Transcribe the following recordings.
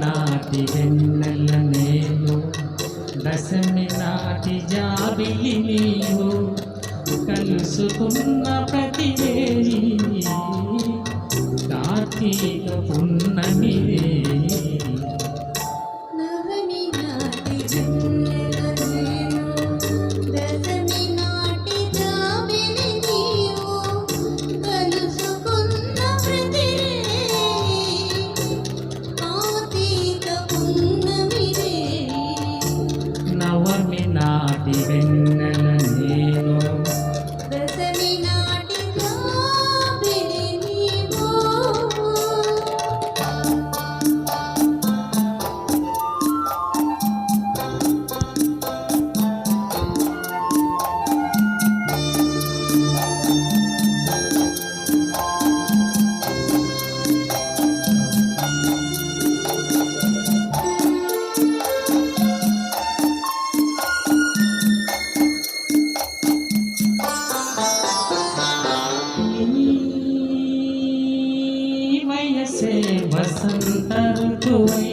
నాటి వెన్నెల నేను దశమి నాటి జాబిలి నీవు కలుసుకున్న ప్రతి కార్తీక పుణ్య వసంతరుతువై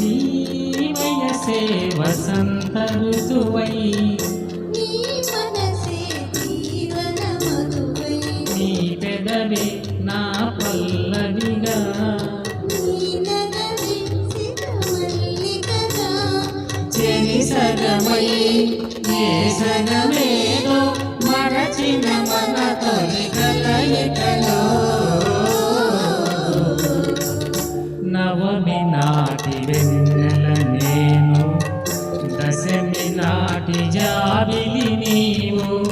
నీమయసే వసంత ఋతువై నీ పెదవి నా పల్లవిగా చెరి సగమై ఏ సగ जा मिलनी वो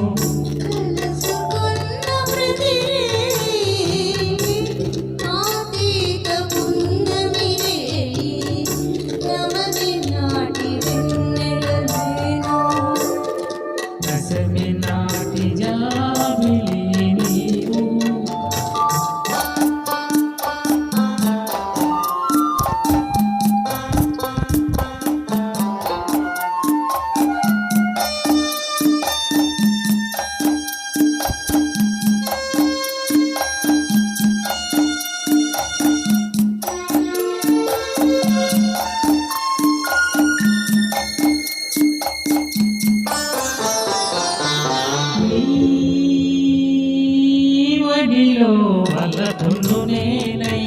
గుడిలో అలపును నేనై.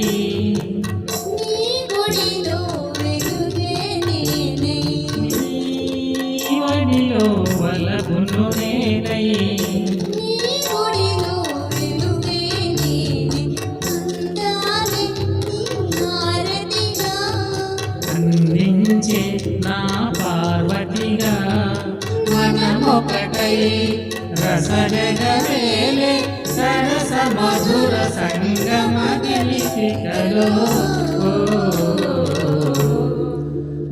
వడిలో వలపును నేనై. అందించే నా పార్వతిగా. మనమొకటై రసజగవేలే సరస మధుర సంగమ కలిసికలో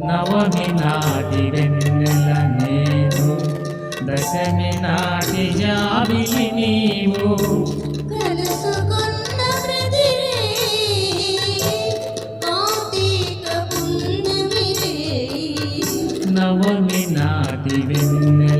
నవమి నాటి వెన్నెల నేను దశమి నాటి జాబిలి నీవు నవమి నాటి వెన్నెల